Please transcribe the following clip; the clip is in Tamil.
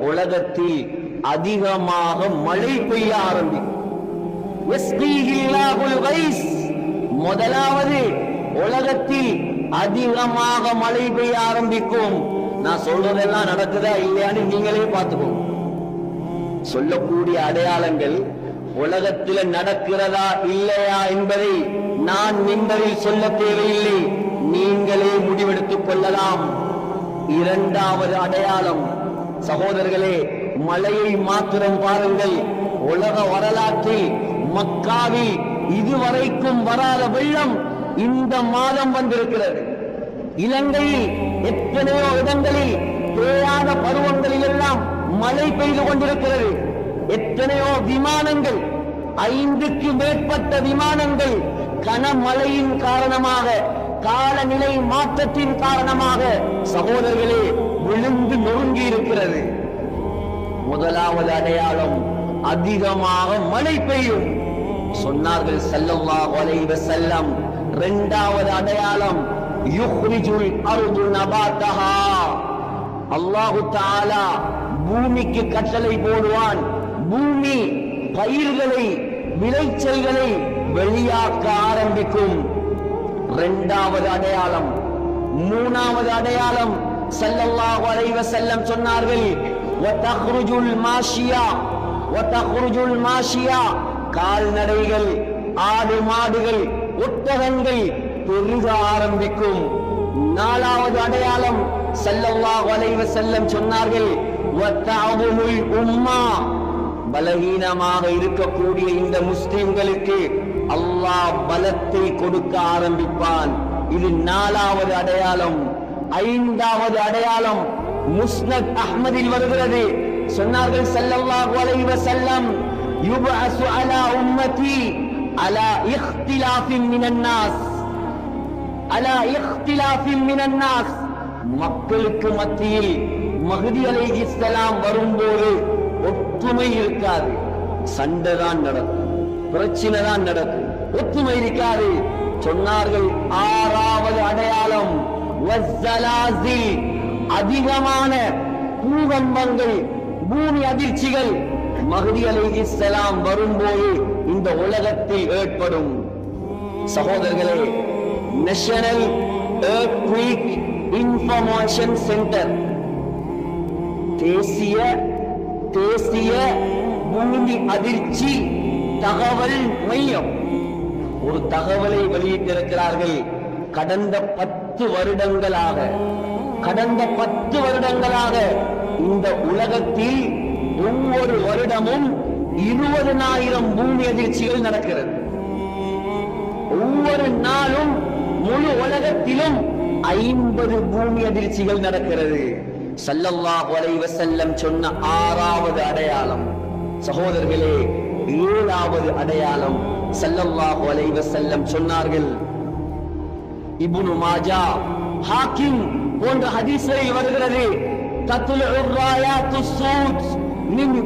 உலகத்தில் அதிகமாக மழை பெய்ய ஆரம்பிக்கும் முதலாவது உலகத்தில் அதிகமாக மழை பெய்ய ஆரம்பிக்கும். நான் சொல்றதெல்லாம் நடக்குதா இல்லையான்னு நீங்களே பார்த்துக்கோங்க. சொல்லக்கூடிய அடையாளங்கள் உலகத்தில் நடக்கிறதா இல்லையா என்பதை நான் மின்பரில் சொல்ல தேவையில்லை. நீங்களே முடிவெடுத்துக் கொள்ளலாம். இரண்டாவது அடையாளம் சகோதரர்களே மலையை மாத்திரம் பாருங்கள். உலக வரலாற்றில் மக்காவில் இதுவரைக்கும் வராத வெள்ளம் இந்த மாதம் வந்திருக்கிறது. இலங்கையில் எத்தனையோ இடங்களில் பெய்யாத பருவங்களில் எல்லாம் மழை பெய்து கொண்டிருக்கிறது. எத்தனையோ விமானங்கள் ஐந்துக்கு மேற்பட்ட விமானங்கள் கனமழையின் காரணமாக காலநிலை மாற்றத்தின் காரணமாக சகோதரர்களே விழுந்து நொறுங்கி இருக்கிறது முதலாவது அடையாளம் அதிகமாக மழை பெய்யும். சொன்னார்கள் செல்லம்மா வலைவ செல்லம் இரண்டாவது அடையாளம் யுஹ்ரிஜுல் அருது நபாத்தஹா. அல்லாஹு தாலா பூமிக்கு கட்டளை போடுவான். பூமி பயிர்களை விளைச்சல்களை வெளியாக்க ஆரம்பிக்கும். இரண்டாவது அடையாளம் மூணாவது அடையாளம் ஸல்லல்லாஹு அலைஹி வஸல்லம் சொன்னார்கள் வதக்ருஜுல் மாஷியா வதக்ருஜுல் மாஷியா. கால்நடைகள் ஆடு மாடுகள் ஒட்டகங்கள் பெருக ஆரம்பிக்கும். நாலாவது அடையாளம் ஸல்லல்லாஹு அலைஹி வஸல்லம் சொன்னார்கள் வதஅதுமுல் உம்மா. பலகீனமாக இருக்கக்கூடிய இந்த முஸ்லிம்களுக்கு அல்லாஹ் பலத்தை கொடுக்க ஆரம்பிப்பான். இது நாலாவது அடையாளம். ஐந்தாவது அடையாளம் முஸ்னத் அஹ்மதில் வருகிறது. சொன்னார்கள் சல்லல்லாஹு அலைஹி வஸல்லம் யுபஅஸு அலா உம்மதி அலா இக்திலாஃபின் மினன் நாஸ். அலா இக்திலாஃபின் மினன் நாஸ். மக்களுக்கு மத்தியில் மஹ்தி அலைஹிஸ்ஸலாம் வரும்போது ஒற்றுமை இருக்காது. சண்டை தான் நடக்கும். பிரச்சனை தான் நடக்கும். ஒற்றுமை இருக்காது. சொன்னார்கள் ஆறாவது அடையாளம். அதிகமான பூகம்பங்கள் பூமி அதிர்ச்சிகள். மகதி அலை இஸ்லாம் வரும்போது இந்த உலகத்தில் ஏற்படும். சகோதரர்களே நேஷனல் இன்ஃபர்மேஷன் சென்டர் தேசிய தேசிய பூமி அதிர்ச்சி தகவல் மையம். ஒரு தகவலை வெளியிட்டிருக்கிறார்கள் கடந்த பத்து வருடங்களாக. கடந்த பத்து வருடங்களாக இந்த உலகத்தில் ஒவ்வொரு வருடமும் இருபதனாயிரம் பூமி அதிர்ச்சிகள் நடக்கிறது. ஒவ்வொரு நாளும் முழு உலகத்திலும் ஐம்பது பூமி அதிர்ச்சிகள் நடக்கிறது. சல்லல்லாஹு அலைஹி வஸல்லம் சொன்ன ஆறாவது அடையாளம். சகோதரர்களே ஏழாவது அடையாளம் சல்லல்லாஹு அலைஹி வஸல்லம் சொன்னார்கள். இப்னு மாஜா ஹாக்கிம் போன்ற ஹதீஸ்களில் வருகிறது. தத்துல் ராயாத்துஸ் சூத் மின்